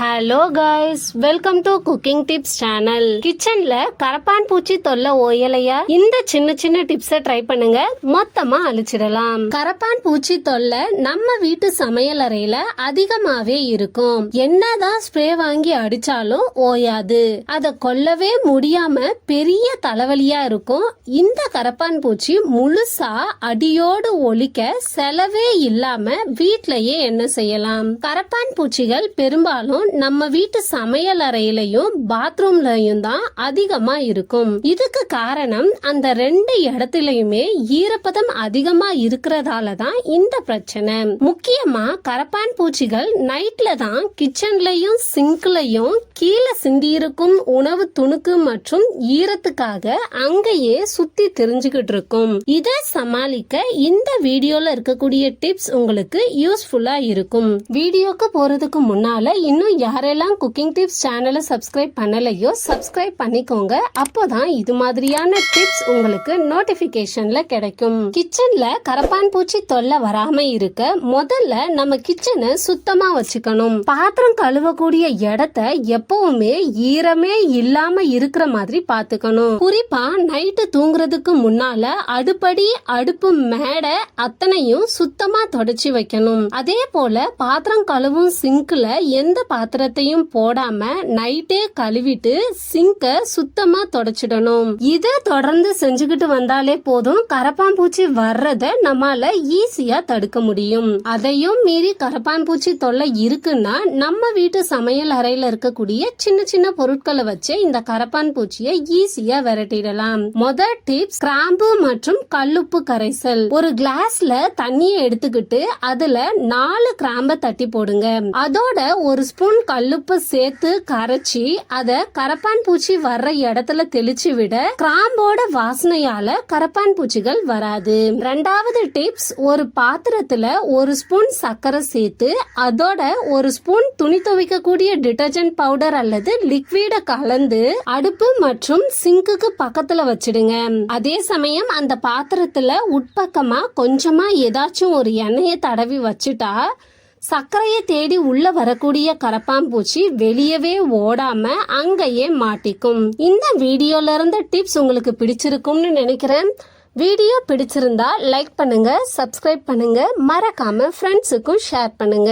Hello guys welcome to cooking tips channel கிச்சன்ல கரப்பான் பூச்சி தொல்லை ஓயலையா? இந்த சின்ன சின்ன டிப்ஸை ட்ரை பண்ணுங்க. மொத்தமா அழிச்சிடலாம். கரப்பான் பூச்சி தொல்லை நம்ம வீட்டு சமையல் அறையில அதிகமாவே இருக்கும். என்னதான் ஸ்ப்ரே வாங்கி அடிச்சாலும் ஓயாது. அத கொல்லவே முடியாம பெரிய தலைவலியா இருக்கும். இந்த கரப்பான் பூச்சி முழுசா அடியோடு ஒழிக்க செலவே இல்லாம வீட்லயே என்ன செய்யலாம்? கரப்பான் பூச்சிகள் பெரும்பாலும் நம்ம வீட்டு சமையல் அறையிலையும் பாத்ரூம்லயும் தான் அதிகமா இருக்கும். இதுக்கு காரணம் அந்த ரெண்டு இடத்துலயுமே ஈரப்பதம் அதிகமா இருக்கிறதால தான் இந்த பிரச்சனை. முக்கியமா கரப்பான் பூச்சிகள் நைட்ல தான் கிச்சன்லயும் சிங்க்லயும் கீழே சிந்தியிருக்கும் உணவு துணுக்கு மற்றும் ஈரத்துக்காக அங்கேயே சுத்தி தெரிஞ்சுக்கிட்டு இருக்கும். இதை சமாளிக்க இந்த வீடியோல இருக்கக்கூடிய டிப்ஸ் உங்களுக்கு யூஸ்ஃபுல்லா இருக்கும். வீடியோக்கு போறதுக்கு முன்னால இன்னும் யாரெல்லாம் குக்கிங் டிப்ஸ் சேனலை சப்ஸ்கிரைப் பண்ணலையோ சப்ஸ்கிரைப் பண்ணிக்கோங்க. அப்போதான் இது மாதிரியான டிப்ஸ் உங்களுக்கு நோட்டிபிகேஷன்ல கிடைக்கும். கிச்சன்ல கரப்பான் பூச்சி தொல்லை வராம இருக்க முதல்ல நம்ம கிச்சனை சுத்தமா வச்சுக்கணும். பாத்திரம் கழுவக்கூடிய இடத்த எப்பவுமே ஈரமே இல்லாம இருக்கிற மாதிரி பாத்துக்கணும். குறிப்பா நைட்டு தூங்குறதுக்கு முன்னால அடுப்படி அடுப்பு மேடை அத்தனையும் சுத்தமா தொடச்சி வைக்கணும். அதே போல பாத்திரம் கழுவும் சிங்க்ல எந்த பாத்திரம் பாத்திரத்தையும் போடாம நைட்டே கழுவிட்டு சிங்க சுத்தமா தொடச்சிடணும். இத தொடர்ந்து செஞ்சுக்கிட்டு வந்தாலே போதும். கரப்பான் பூச்சி வர்றத நம்மால ஈஸியா தடுக்க முடியும். அதையும் மீறி கரப்பான் பூச்சி தொல்லை இருக்குன்னா நம்ம வீட்டு சமையல் அறையில இருக்கக்கூடிய சின்ன சின்ன பொருட்களை வச்சு இந்த கரப்பான் பூச்சியை ஈஸியா விரட்டிடலாம். முதல் டிப்ஸ் கிராம்பு மற்றும் கல்லுப்பு கரைசல். ஒரு கிளாஸ்ல தண்ணியை எடுத்துக்கிட்டு அதுல நாலு கிராம்ப தட்டி போடுங்க. அதோட ஒரு ஸ்பூன் கல்லுப்பு சேர்த்து கரைச்சி அதை கரப்பான் பூச்சி வர்ற இடத்துல தெளிச்சு விட கிராம்போட வாசனையால கரப்பான் பூச்சிகள் வராது. ரெண்டாவது டிப்ஸ் ஒரு பாத்திரத்துல ஒரு ஸ்பூன் சர்க்கரை சேர்த்து அதோட ஒரு ஸ்பூன் துணி துவைக்கக்கூடிய டிட்டர்ஜென்ட் பவுடர் அல்லது லிக்விட கலந்து அடுப்பு மற்றும் சிங்குக்கு பக்கத்துல வச்சிடுங்க. அதே சமயம் அந்த பாத்திரத்துல உட்பக்கமா கொஞ்சமா ஏதாச்சும் ஒரு எண்ணெயை தடவி வச்சுட்டா சர்க்கரையை தேடி உள்ள வரக்கூடிய கரப்பாம்பூச்சி வெளியவே ஓடாம அங்கேயே மாட்டிக்கும். இந்த வீடியோல இருந்த டிப்ஸ் உங்களுக்கு பிடிச்சிருக்கும்னு நினைக்கிறேன். வீடியோ பிடிச்சிருந்தா லைக் பண்ணுங்க சப்ஸ்கிரைப் பண்ணுங்க. மறக்காம ஃப்ரெண்ட்ஸுக்கும் ஷேர் பண்ணுங்க.